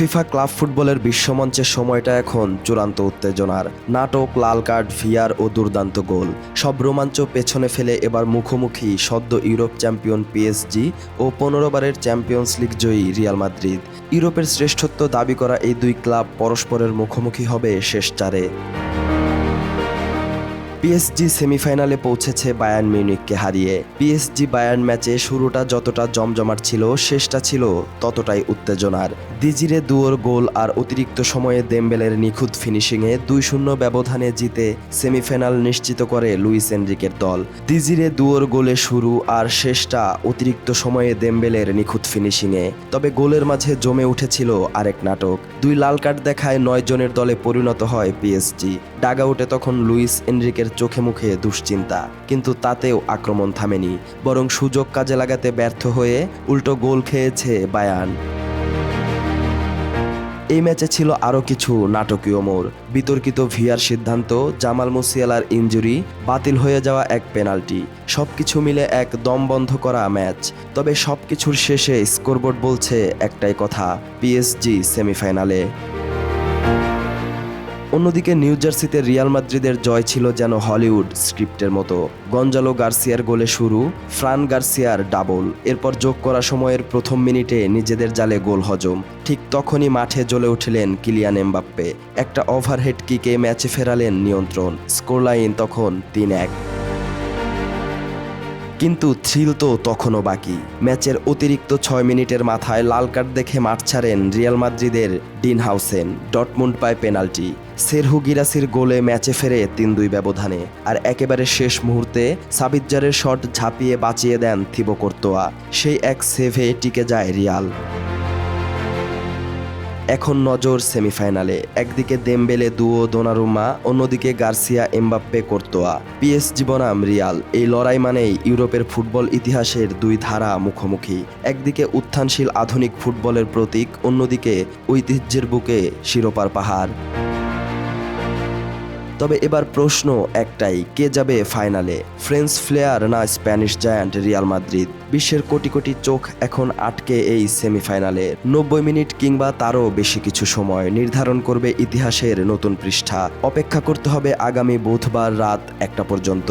FIFA club ফুটবলের বিশ্বমঞ্চের সময়টা এখন চূড়ান্ত উত্তেজনার। নাটক, লাল কার্ড ভিয়ার ও দুর্দান্ত গোল। সব রোমাঞ্চ পেছনে ফেলে এবার মুখোমুখি সদ্য ইউরোপ চ্যাম্পিয়ন পিএসজি ও পনেরো বারের চ্যাম্পিয়ন্স লিগ জয়ী রিয়াল মাদ্রিদ। ইউরোপের শ্রেষ্ঠত্ব দাবি করা এই দুই ক্লাব পরস্পরের মুখোমুখি হবে শেষ চারে। পিএসজি সেমিফাইনালে পৌঁছেছে বায়ার্ন মিউনিককে হারিয়ে। পিএসজি বায়ার্ন ম্যাচে শুরুটা যতটা জমজমাট ছিল, শেষটা ছিল ততটাই উত্তেজনার। দিজিরে দুয়োর গোল আর অতিরিক্ত সময়ে দেমবেলের নিখুঁত ফিনিশিংয়ে দুই শূন্য ব্যবধানে জিতে সেমিফাইনাল নিশ্চিত করে লুইস এনরিকের দল। দিজিরে দুয়োর গোলে শুরু আর শেষটা অতিরিক্ত সময়ে দেমবেলের নিখুঁত ফিনিশিংয়ে। তবে গোলের মাঝে জমে উঠেছিল আরেক নাটক। দুই লাল কার্ড দেখায় নয় জনের দলে পরিণত হয় পিএসজি। ডাগাউটে তখন লুইস এনরিকের চোখে মুখে দুশ্চিন্তা, কিন্তু তাতেও আক্রমণ থামেনি, বরং সুযোগ কাজে লাগাতে ব্যর্থ হয়ে উল্টো গোল খেয়েছে বায়ান এই ম্যাচে ছিল আরও কিছু নাটকীয় মোড়। বিতর্কিত ভিআর সিদ্ধান্ত, জামাল মুসিয়ালার ইঞ্জুরি বাতিল হয়ে যাওয়া এক পেনাল্টি, সবকিছু মিলে এক দম বন্ধ করা ম্যাচ। তবে সব কিছুর শেষে স্কোরবোর্ড বলছে একটাই কথা, পিএসজি সেমিফাইনালে। অন্যদিকে নিউ জার্সিতে রিয়াল মাদ্রিদের জয় ছিল যেন হলিউড স্ক্রিপ্টের মতো। গঞ্জালো গার্সিয়ার গোলে শুরু, ফ্রান গার্সিয়ার ডাবল। এরপর যোগ করা সময়ের প্রথম মিনিটে নিজেদের জালে গোল হজম। ঠিক তখনই মাঠে জ্বলে উঠলেন কিলিয়ান এমবাপ্পে। একটা ওভারহেড কিকে ম্যাচে ফেরালেন নিয়ন্ত্রণ। স্কোরলাইন তখন তিন এক। কিন্তু থ্রিল তো তখনও বাকি। ম্যাচের অতিরিক্ত ছয় মিনিটের মাথায় লাল কার্ড দেখে মাঠ ছাড়েন রিয়াল মাদ্রিদের ডিন হাউসেন। ডটমুন্ড পায় পেনাল্টি। সেরহু গিরাসির গোলে ম্যাচে ফেরে তিন দুই ব্যবধানে। আর একেবারে শেষ মুহূর্তে সাবিজ্জারের শট ঝাঁপিয়ে বাঁচিয়ে দেন থিবো কোর্তোয়া। সেই এক সেভে টিকে যায় রিয়াল। এখন নজর সেমিফাইনালে। একদিকে দেমবেলে দুও দোনারুমা, অন্যদিকে গার্সিয়া, এমবাপ্পে, কর্তোয়া। পিএসজি বনাম রিয়াল, এই লড়াই মানেই ইউরোপের ফুটবল ইতিহাসের দুই ধারা মুখোমুখি। একদিকে উত্থানশীল আধুনিক ফুটবলের প্রতীক, অন্যদিকে ঐতিহ্যের বুকে শিরোপার পাহাড়। তবে এবার প্রশ্ন একটাই, কে যাবে ফাইনালে? ফ্রেঞ্চ ফ্লেয়ার না স্প্যানিশ জায়ান্ট রিয়াল মাদ্রিদ? বিশ্বের কোটি কোটি চোখ এখন আটকে এই সেমিফাইনালে। নব্বই মিনিট কিংবা তারও বেশি কিছু সময় নির্ধারণ করবে ইতিহাসের নতুন পৃষ্ঠা। অপেক্ষা করতে হবে আগামী বুধবার রাত একটা পর্যন্ত।